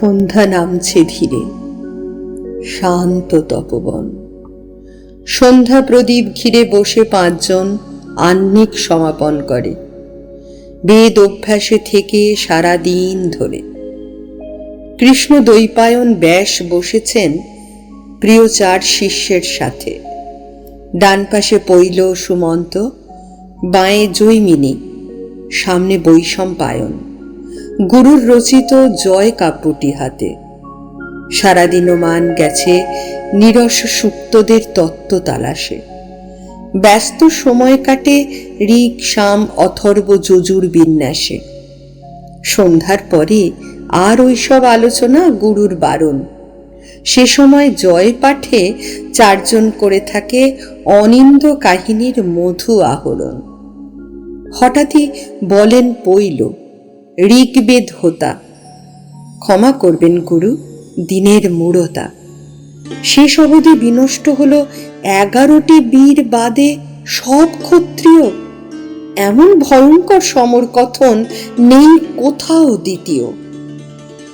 সন্ধ্যা নামছে ধীরে। শান্ত তপবন। সন্ধ্যা প্রদীপ ঘিরে বসে পাঁচজন আহ্নিক সমাপন করে। বেদ অভ্যাসে থেকে সারা দিন ধরে। কৃষ্ণ দৈপায়ন ব্যাস বসেছেন প্রিয় চার শিষ্যের সাথে। ডান পাশে পৈল সুমন্ত, বাঁয়ে জৈমিনী, সামনে বৈষম্পায়ন গুরুর রচিত জয় কাব্যটি হাতে। সারাদিনমান গেছে নিরস সুপ্তদের তত্ত্ব তালাশে। ব্যস্ত সময় কাটে ঋক, শাম, অথর্ব, যজুর বিন্যাসে। সন্ধ্যার পরে আর ওইসব আলোচনা গুরুর বারণ। সে সময় জয় পাঠে চারজন করে থাকে অনিন্দ কাহিনীর মধু আহরণ। হঠাৎই বলেন পইল ঋগ্বেদ হোতা। ক্ষমা করবেন গুরু, দিনের মূঢ়তা। শেষ অবধি বিনষ্ট হল এগারোটি বীর বাদে সব ক্ষত্রিয়। এমন ভয়ঙ্কর সমর কথন নেই কোথাও দ্বিতীয়।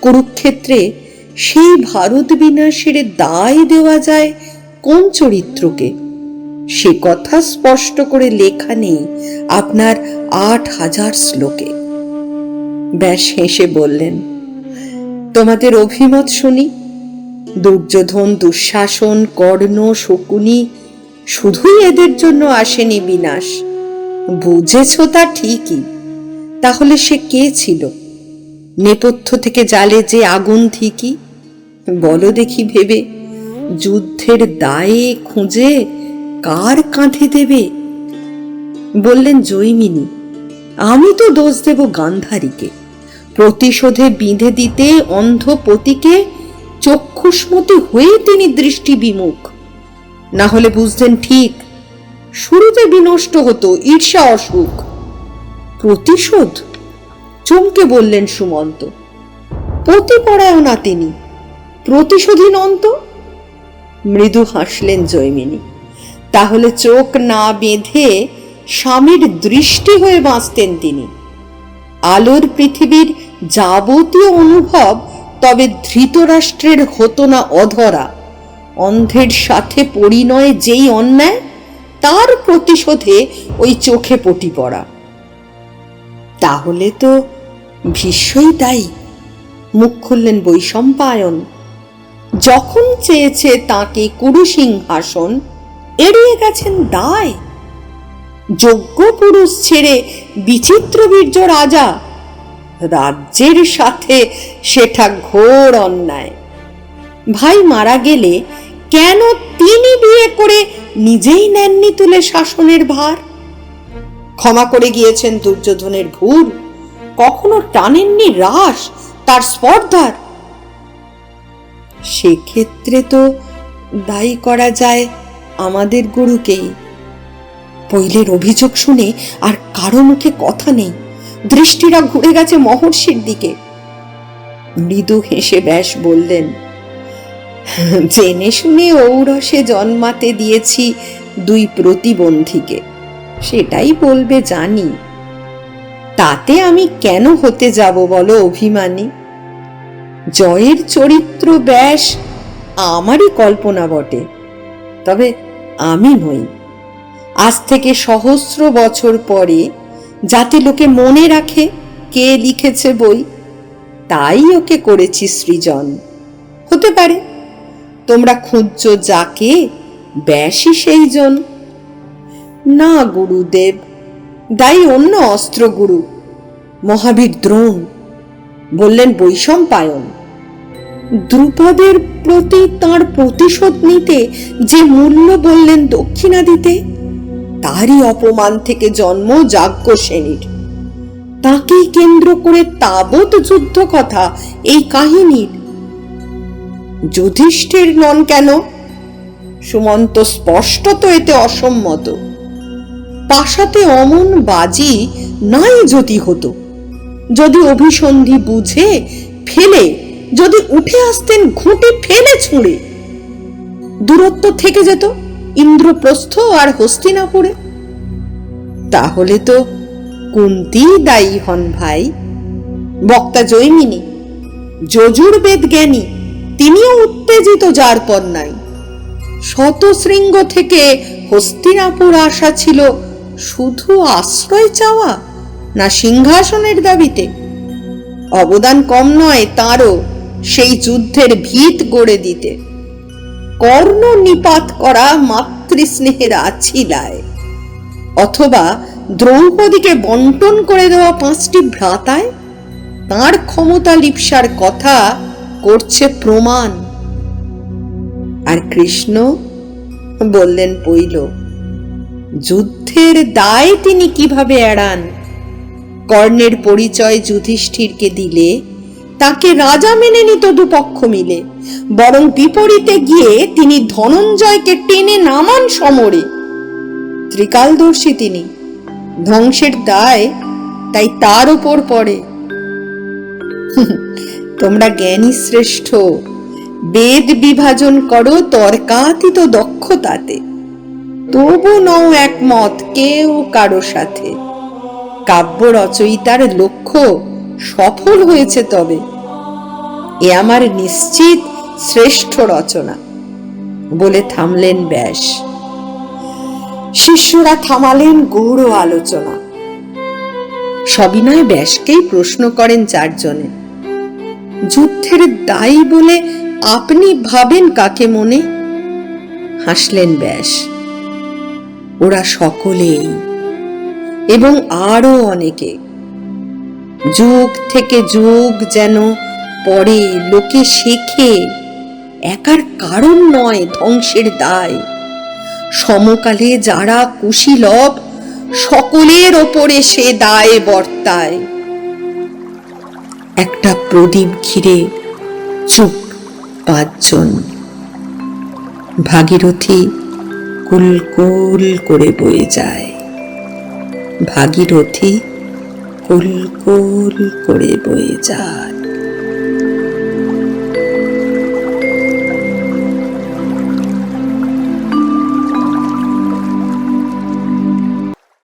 কুরুক্ষেত্রে সেই ভারত বিনাশের দায় দেওয়া যায় কোন চরিত্রকে? সে কথা স্পষ্ট করে লেখা নেই আপনার আট হাজার শ্লোকে। ব্যাস হেসে বললেন, তোমাদের অভিমত শুনি। দুর্যোধন, দুঃশাসন, কর্ণ, শকুনি, শুধুই এদের জন্য আসেনি বিনাশ। বুঝেছ তা ঠিকই। তাহলে সে কে ছিল? নেপথ্য থেকে জালে যে আগুন ঠিকই? বলো দেখি ভেবে, যুদ্ধের দায়ে খুঁজে কার কাঁধে দেবে? বললেন জৈমিনী, আমি তো দোষ দেব গান্ধারীকে। প্রতিশোধে বিঁধে দিতে অন্ধপতিকে চক্ষুষ্মতি হয়ে তিনি দৃষ্টি বিমুখ। না হলে বুঝতেন ঠিক, শুরুতে বিনষ্ট হতো ঈর্ষা অসুখ। প্রতিশোধ? চমকে বললেন সুমন্ত। প্রতিপরায়ণা তিনি প্রতিশোধী নন্ত মৃদু হাসলেন জৈমিনী। তাহলে চোখ না বেঁধে স্বামীর দৃষ্টি হয়ে বাঁচতেন তিনি। আলোর পৃথিবীর যাবতীয় অনুভব তবে ধৃতরাষ্ট্রের হতো না অধরা। অন্ধের সাথে পরিণয় যেই অন্যায়, তার প্রতিশোধে ওই চোখে পটি পড়া। তাহলে তো ভীষ্মই তাই মুখ খুললেন বৈশম্পায়ন। যখন চেয়েছে তাকে কুরুসিংহাসন, এড়িয়ে গেছেন দায়। যোগ্য পুরুষ ছেড়ে বিচিত্র বীর্য রাজা রাজ্যের সাথে সেটা ঘোর অন্যায়। ভাই মারা গেলে কেন তিনি বিয়ে করে নিজেই নেননি তুলে শাসনের ভার? ক্ষমা করে গিয়েছেন দুর্যোধনের ভুল কখনো টানেননি রাস তার স্পর্ধার। সেক্ষেত্রে তো দায়ী করা যায় আমাদের গুরুকেই। পৈলের অভিযোগ শুনে আর কারও মুখে কথা নেই। দৃষ্টিরা ঘুরে গেছে মহর্ষির দিকে। মৃদু হেসে ব্যাস বললেন জেনে শুনে ঔরসে জন্মাতে দিয়েছি দুই প্রতিবন্ধীকে। সেটাই বলবে জানি। তাতে আমি কেন হতে যাব বলো অভিমানী? জয়ের চরিত্র ব্যাস আমারই কল্পনা বটে, তবে আমি নই। আজ থেকে সহস্র বছর পরে যাতে লোকে মনে রাখে কে লিখেছে বই। তাই ওকে করেছি সৃজন। হতে পারে, তোমরা খুঁজছ যাকে ব্যাসই সেই জন না গুরুদেব, দায়ী অন্য অস্ত্র গুরু মহাবীর দ্রোণ, বললেন বৈষম্পায়ন দ্রুপদের প্রতি তার প্রতিশোধ নিতে যে মূল্য বললেন দক্ষিণা দিতে তারই অপমান থেকে জন্ম যাজ্ঞ শ্রেণির তাকেই কেন্দ্র করে তাবৎ যুদ্ধ কথা এই কাহিনীর। যুধিষ্ঠির নন কেন? সুমন্ত স্পষ্টত এতে অসম্মত। পাশাতে অমন বাজি নাই যদি হতো। যদি অভিসন্ধি বুঝে, ফেলে, যদি উঠে আসতেন ঘুঁটে ফেলে ছুঁড়ে। দূরত্ব থেকে যেত, ইন্দ্রপ্রস্থ আর হস্তিনাপুরে। তাহলে তো কুন্তি দায়ী হন ভাই। বক্তা জৈমিনী যজুর্বেদ জ্ঞানী, তিনিও উত্তেজিত যার পর নাই। শতশৃঙ্গ থেকে হস্তিনাপুর আসা ছিল শুধু আশ্রয় চাওয়া না সিংহাসনের দাবিতে। অবদান কম নয় তারও সেই যুদ্ধের ভিত গড়ে দিতে। কর্ণ নিপাত করা মাতৃস্নেহের আছিলায়। অথবা দ্রৌপদীকে বন্টন করে দেওয়া পাঁচটি ভ্রাতায় তার ক্ষমতা লিপসার কথা করছে প্রমাণ। আর কৃষ্ণ বললেন পইল যুদ্ধের দায় তিনি কীভাবে এড়ান? কর্ণের পরিচয় যুধিষ্ঠিরকে দিলে তাকে রাজা মেনে নিত দুপক্ষ মিলে। বরং বিপরীতে গিয়ে তিনি ধনঞ্জয়কে টেনে নামান সমরে ত্রিকালদর্শী তিনি। ধ্বংসের দায় তাই তার উপর পড়ে। তোমরা জ্ঞানী শ্রেষ্ঠ, বেদ বিভাজন করো তর্কাতীত দক্ষতাতে। তবু নও একমত কেউ কারও সাথে। কাব্য রচয়িতার লক্ষ্য সফল হয়েছে তবে। এ আমার নিশ্চিত শ্রেষ্ঠ রচনা বলে থামলেন ব্যাস। শিষ্যরা থামালেন গৌড় আলোচনা। সবিনয় ব্যাসকেই প্রশ্ন করেন চারজনে, যুদ্ধের দায়ী বলে আপনি ভাবেন কাকে মনে? হাসলেন ব্যাস, ওরা সকলেই এবং আরও অনেকে। যুগ থেকে যুগ যেন পরে লোকে শেখে, একার কারণ নয় ধ্বংসের দায়। সমকালে যারা কুশীলব, সকলের ওপরে সে দায় বর্তায়। একটা প্রদীপ ঘিরে চুপ পাঁচজন। ভাগীরথী কুলকুল করে বয়ে যায়। ভাগীরথী কুলকুল করে বয়ে যায়।